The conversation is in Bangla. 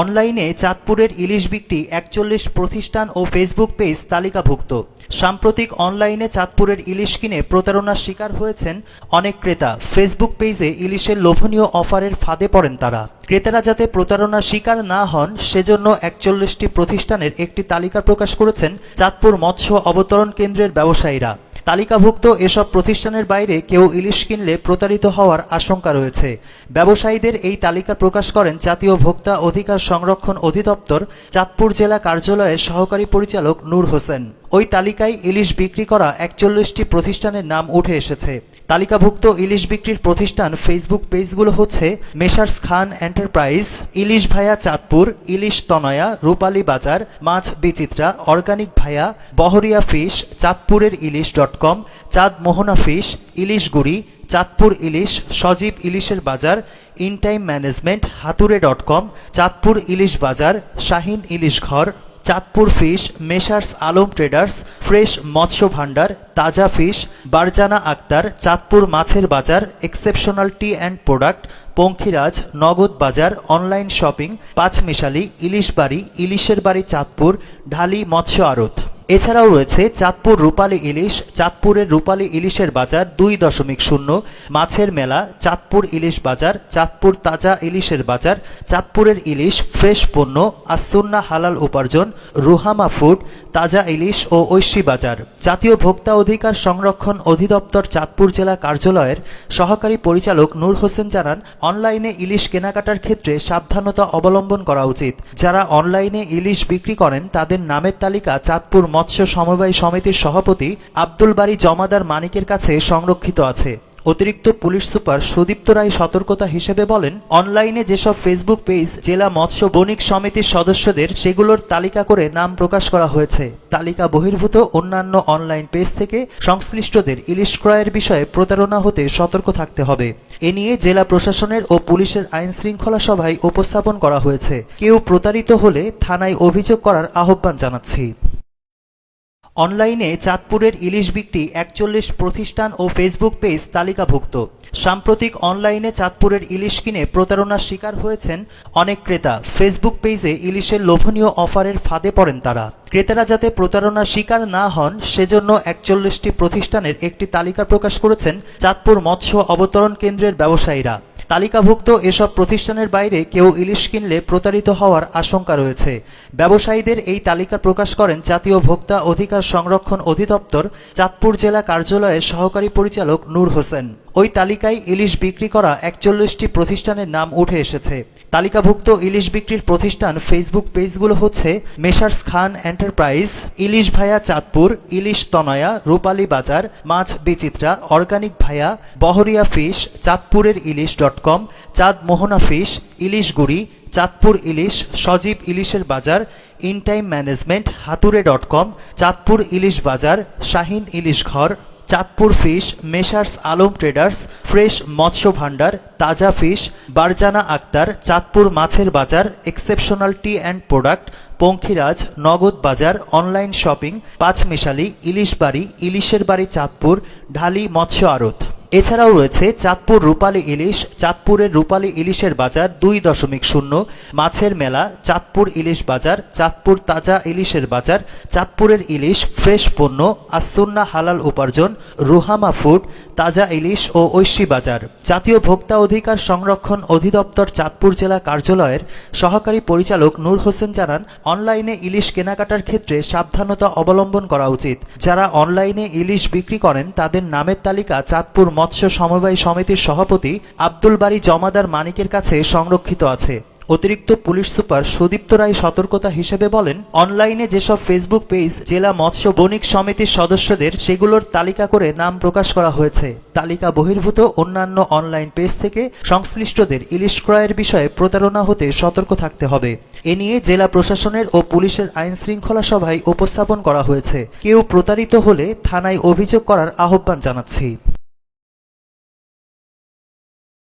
অনলাইনে চাঁদপুরের ইলিশ বিক্রি একচল্লিশ প্রতিষ্ঠান ও ফেসবুক পেজ তালিকাভুক্ত। সাম্প্রতিক অনলাইনে চাঁদপুরের ইলিশ কিনে প্রতারণার শিকার হয়েছেন অনেক ক্রেতা। ফেসবুক পেজে ইলিশের লোভনীয় অফারের ফাঁদে পড়েন তারা। ক্রেতারা যাতে প্রতারণার শিকার না হন, সেজন্য একচল্লিশটি প্রতিষ্ঠানের একটি তালিকা প্রকাশ করেছেন চাঁদপুর মৎস্য অবতরণ কেন্দ্রের ব্যবসায়ীরা। তালিকাভুক্ত এসব প্রতিষ্ঠানের বাইরে কেউ ইলিশ কিনলে প্রতারিত হওয়ার আশঙ্কা রয়েছে। ব্যবসায়ীদের এই তালিকা প্রকাশ করেন জাতীয় ভোক্তা অধিকার সংরক্ষণ অধিদপ্তর, চাঁদপুর জেলা কার্যালয়ের সহকারী পরিচালক নূর হোসেন। ওই তালিকায় ইলিশ বিক্রি করা একচল্লিশটি প্রতিষ্ঠানের নাম উঠে এসেছে। তালিকাভুক্ত ইলিশ বিক্রির প্রতিষ্ঠান ফেসবুক পেজগুলো হচ্ছে messrs Khan enterprise, Ilish via Chandpur, Ilish Tanaya, Rupali Bazar, Machh Bichitra, organic ভায়া, বহরিয়া ফিশ, চাঁদপুরের ইলিশ ডট কম, চাঁদ মোহনা ফিশ ইলিশগুড়ি চাঁদপুর ইলিশ, সজীব ইলিশের Bazar, in time management Hature dot com, Chandpur Ilish Bazar, Shahin Ilish Ghar Chandpur fish, messrs Alam traders, fresh Matsya Bhandar, Taja fish, Barjana Akter, Chandpur মাছের Bazar, exceptional T and product, Pankhiraj, Nagad Bazar, online shopping, পাঁচমিশালি, ইলিশ বাড়ি, ইলিশের বাড়ি চাঁদপুর, ঢালি মৎস্য আড়ত। এছাড়াও রয়েছে চাঁদপুর রূপালী ইলিশ, চাঁদপুরের রূপালী ইলিশের বাজার দুই দশমিক শূন্য, মাছের মেলা, চাঁদপুর ইলিশ বাজার, চাঁদপুর তাজা ইলিশের বাজার, চাঁদপুরের ইলিশ, ফ্রেশ পণ্য আসুন্না হালাল উপার্জন, রুহামা ফুড, তাজা ইলিশ ও ঐশী বাজার। জাতীয় ভোক্তা অধিকার সংরক্ষণ অধিদপ্তর চাঁদপুর জেলা কার্যালয়ের সহকারী পরিচালক নূর হোসেন জানান, অনলাইনে ইলিশ কেনাকাটার ক্ষেত্রে সাবধানতা অবলম্বন করা উচিত। যারা অনলাইনে ইলিশ বিক্রি করেন, তাদের নামের তালিকা চাঁদপুর মৎস্য সমবায় সমিতির সভাপতি আব্দুল বাড়ি জমাদার মানিকের কাছে সংরক্ষিত আছে। অতিরিক্ত পুলিশ সুপার সুদীপ্ত রায় সতর্কতা হিসেবে বলেন, অনলাইনে যেসব ফেসবুক পেজ, জেলা মৎস্য বণিক সমিতির সদস্যদের সেগুলোর তালিকা করে নাম প্রকাশ করা হয়েছে। তালিকা বহির্ভূত অন্যান্য অনলাইন পেজ থেকে সংশ্লিষ্টদের ইলিশ ক্রয়ের বিষয়ে প্রতারণা হতে সতর্ক থাকতে হবে। এ নিয়ে জেলা প্রশাসনের ও পুলিশের আইন শৃঙ্খলা সভায় উপস্থাপন করা হয়েছে। কেউ প্রতারিত হলে থানায় অভিযোগ করার আহ্বান জানাচ্ছি। অনলাইনে চাঁদপুরের ইলিশ বিক্রি একচল্লিশ প্রতিষ্ঠান ও ফেসবুক পেজ তালিকাভুক্ত। সাম্প্রতিক অনলাইনে চাঁদপুরের ইলিশ কিনে প্রতারণার শিকার হয়েছেন অনেক ক্রেতা। ফেসবুক পেজে ইলিশের লোভনীয় অফারের ফাঁদে পড়েন তারা। ক্রেতারা যাতে প্রতারণার শিকার না হন, সেজন্য একচল্লিশটি প্রতিষ্ঠানের একটি তালিকা প্রকাশ করেছেন চাঁদপুর মৎস্য অবতরণ কেন্দ্রের ব্যবসায়ীরা। তালিকাভুক্ত এসব প্রতিষ্ঠানের বাইরে কেউ ইলিশ কিনলে প্রতারিত হওয়ার আশঙ্কা রয়েছে। ব্যবসায়ীদের এই তালিকা প্রকাশ করেন জাতীয় ভোক্তা অধিকার সংরক্ষণ অধিদপ্তর, চাঁদপুর জেলা কার্যালয়ের সহকারী পরিচালক নূর হোসেন। ওই তালিকায় ইলিশ বিক্রি করা একচল্লিশটি প্রতিষ্ঠানের নাম উঠে এসেছে। তালিকাভুক্ত ইলিশ বিক্রির প্রতিষ্ঠান ফেসবুক পেজগুলো হচ্ছে messrs Khan enterprise, Ilish via Chandpur, Ilish Tanaya, Rupali Bazar, Machh Bichitra, organic ভায়া, বহরিয়া ফিশ, চাঁদপুরের ইলিশ ডট কম, চাঁদ মোহনা ফিশ ইলিশগুড়ি চাঁদপুর ইলিশ, সজীব ইলিশের Bazar, in time management Hature dot com, Chandpur Ilish Bazar, Shahin Ilish Ghar Chandpur fish, messrs Alam traders, fresh Matsya Bhandar, Taja fish, Barjana Akter, Chandpur মাছের Bazar, exceptional T and product, Pankhiraj, Nagad Bazar, online shopping, পাঁচমিশালি ইলিশ বাড়ি ইলিশের বাড়ি চাঁদপুর, ঢালি মৎস্য আড়ত। এছাড়াও রয়েছে চাঁদপুর রূপালী ইলিশ, চাঁদপুরের রূপালী ইলিশের বাজার দুই দশমিক শূন্য, মাছের মেলা, চাঁদপুর ইলিশ বাজার, চাঁদপুর তাজা ইলিশের বাজার, চাঁদপুরের ইলিশ, ফ্রেশ পণ্য, আসুন্না হালাল উপার্জন, রুহামা ফুড, তাজা ইলিশ ও ঐশী বাজার। জাতীয় ভোক্তা অধিকার সংরক্ষণ অধিদপ্তর চাঁদপুর জেলা কার্যালয়ের সহকারী পরিচালক নূর হোসেন জানান, অনলাইনে ইলিশ কেনাকাটার ক্ষেত্রে সাবধানতা অবলম্বন করা উচিত। যারা অনলাইনে ইলিশ বিক্রি করেন, তাদের নামের তালিকা চাঁদপুর মৎস্য সমবায় সমিতির সভাপতি আব্দুল বাড়ি জমাদার মানিকের কাছে সংরক্ষিত আছে। অতিরিক্ত পুলিশ সুপার সুদীপ্ত রায় সতর্কতা হিসেবে বলেন, অনলাইনে যেসব ফেসবুক পেজ, জেলা মৎস্য বণিক সমিতির সদস্যদের সেগুলোর তালিকা করে নাম প্রকাশ করা হয়েছে। তালিকা বহির্ভূত অন্যান্য অনলাইন পেজ থেকে সংশ্লিষ্টদের ইলিশ ক্রয়ের বিষয়ে প্রতারণা হতে সতর্ক থাকতে হবে। এ নিয়ে জেলা প্রশাসনের ও পুলিশের আইন শৃঙ্খলা সভায় উপস্থাপন করা হয়েছে। কেউ প্রতারিত হলে থানায় অভিযোগ করার আহ্বান জানাচ্ছি।